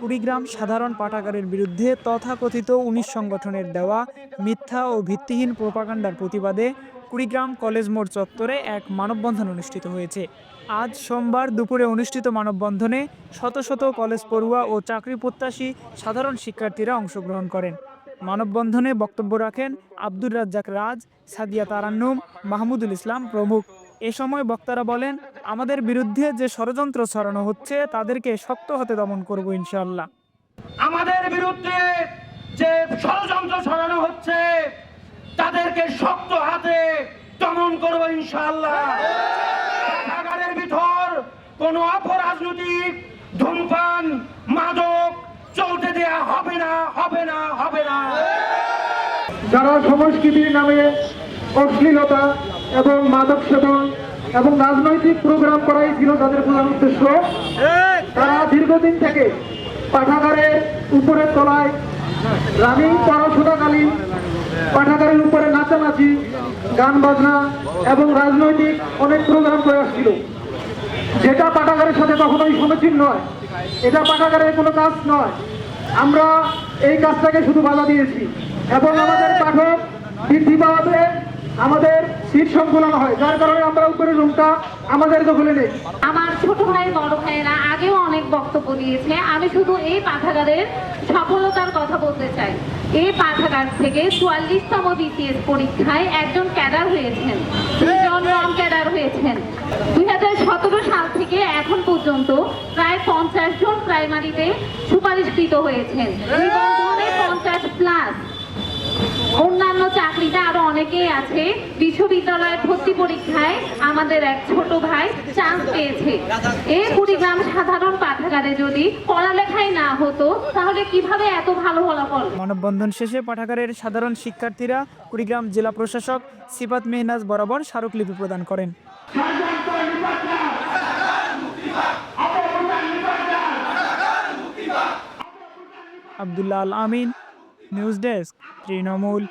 কুড়িগ্রাম সাধারণ পাঠাগারের বিরুদ্ধে তথাকথিত উনিশ সংগঠনের দেওয়া মিথ্যা ও ভিত্তিহীন প্রোপাগান্ডার প্রতিবাদে কুড়িগ্রাম কলেজ মোড় চত্বরে এক মানববন্ধন অনুষ্ঠিত হয়েছে। আজ সোমবার দুপুরে অনুষ্ঠিত মানববন্ধনে শত শত কলেজ পড়ুয়া ও চাকরি প্রত্যাশী সাধারণ শিক্ষার্থীরা অংশগ্রহণ করেন। মানববন্ধনে বক্তব্য রাখেন আব্দুর রাজ্জাক রাজ, সাদিয়া তারান্নুম, মাহমুদুল ইসলাম প্রমুখ। এ সময় বক্তারা বলেন আমাদের বিরুদ্ধে যে ষড়যন্ত্র ছড়ানো হচ্ছে তাদেরকে শক্ত হাতে দমন করব ইনশাল্লাহ আমাদের বিরুদ্ধে যে ষড়যন্ত্র ছড়ানো হচ্ছে তাদেরকে শক্ত হাতে দমন করব ইনশাল্লাহ কারাগারের ভিতর কোনো অপরাজনৈতিক ধূমপান মাদক চলতে দেয়া হবে না হবে না হবে না। যারা সংস্কৃতির নামে অশ্লীলতা এবং মাদক সেবন এবং রাজনৈতিক প্রোগ্রাম করাই ছিল তাদের প্রধান উদ্দেশ্য। তারা দীর্ঘদিন থেকে পাঠাগারের উপরের তলায় রানিং পড়াশোনাকালীন পাঠাগারের উপরে নাচানাচি, গান বাজনা এবং রাজনৈতিক অনেক প্রোগ্রাম করে আসছিল। যেটা পাঠাগারের সাথে কখনোই সমীচীন নয়, এটা পাঠাগারের কোনো কাজ নয়। আমরা এই কাজটাকে শুধু বাধা দিয়েছি এবং আমাদের পাঠক বৃদ্ধি পাওয়াতে আমাদের সিট সংকুলন হয়, যার কারণে আমরা উপরে রুমটা আমাদের দখলে নেই। আমার ছোট ভাই, বড় ভাইয়েরা আগেও অনেক বক্তব্য দিয়েছে। আমি শুধু এই পাঠাগারের সফলতার কথা বলতে চাই। এই পাঠাগার থেকে চুয়াল্লিশতম বিসিএস পরীক্ষায় একজন ক্যাডার হয়েছেন। দুজন ক্যাডার হয়েছেন। দুই সতেরো সাল থেকে এখন পর্যন্ত প্রায় পঞ্চাশ জন প্রাইমারিতে সুপারিশকৃত হয়েছেন। পঞ্চাশ প্লাস। অন্যান্য চাকরিতে আরও অনেকেই আছে। বিশ্ববিদ্যালয়ের ভর্তি পরীক্ষায় আমাদের এক ছোট ভাই চান্স পেয়েছে। এই কুড়িগ্রাম সাধারণ পাঠাগারে যদি পড়ালেখাই না হতো, তাহলে কীভাবে এত ভালো ফলাফল? মানববন্ধন শেষে পাঠাগারের সাধারণ শিক্ষার্থীরা কুড়িগ্রাম জেলা প্রশাসক সিফাত মেহনাজ বরাবর স্মারকলিপি প্রদান করেন। Abdullah Al Amin, news desk, Trinamool.